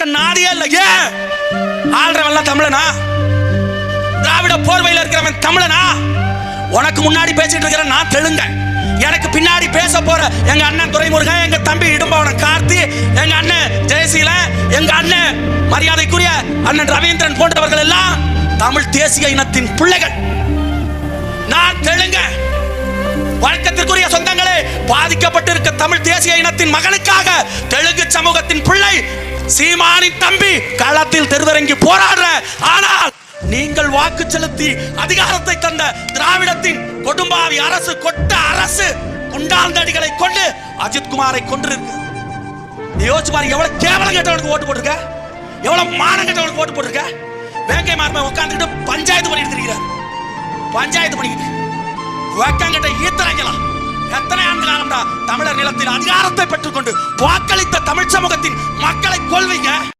இருக்க நாடியே இல்லையே ஏன் ஆள்றவன் எல்லாம் தமிழனா? திராவிட போர்வையில் இருக்கிறவன் தமிழனா? உனக்கு முன்னாடி பேசிட்டு இருக்கிற நான் தெலுங்க. எனக்கு பின்னாடி பேச போற எங்க அண்ணன் துரைமுருகன் எங்க தம்பி இடும்பவன கார்த்தி எங்க அண்ணன் ஜெயசீல எங்க அண்ணன் மரியாதைக்குரிய அண்ணன் ரவீந்திரன் போன்றவர்கள் எல்லாம் தமிழ் தேசிய இனத்தின் பிள்ளைகள். நான் தெலுங்க. வழக்கத்திற்குரிய சொந்தங்களே பாதிக்கப்பட்டிருக்க தமிழ் தேசிய இனத்தின் மகனுக்காக தெலுங்கு சமூகத்தின் பிள்ளை சீமானி தம்பி களத்தில் தெருவரங்கி போராடுற. ஆனால் நீங்கள் வாக்கு செலுத்தி அதிகாரத்தை தந்த திராவிடத்தின் கொடும்பாவி அரசு கொட்ட அரசு குண்டாந்தடிகளை கொண்டு அஜித் குமாரை கொண்டிருக்கு நீ யோசிச்சு பாரு எவ்வளவு கேவலம் கெட்டவனுக்கு ஓட்டு போட்டிருக்க? எவ்வளவு மானம் கேட்டவனுக்கு ஓட்டு போட்டிருக்க? வேங்கை மார்மை உட்காந்துக்கிட்டு பஞ்சாயத்து பண்ணிட்டு இருக்கிறார். பஞ்சாயத்து பண்ணிக்கிட்டு வெக்கங்கிட்ட ஈத்தரங்கலாம் எத்தனை ஆண்டுகள் ஆனந்தா தமிழர் நிலத்தில் அதிகாரத்தை பெற்றுக்கொண்டு வாக்களித்த தமிழ் சமூகத்தின் மக்களை கொள்வீங்க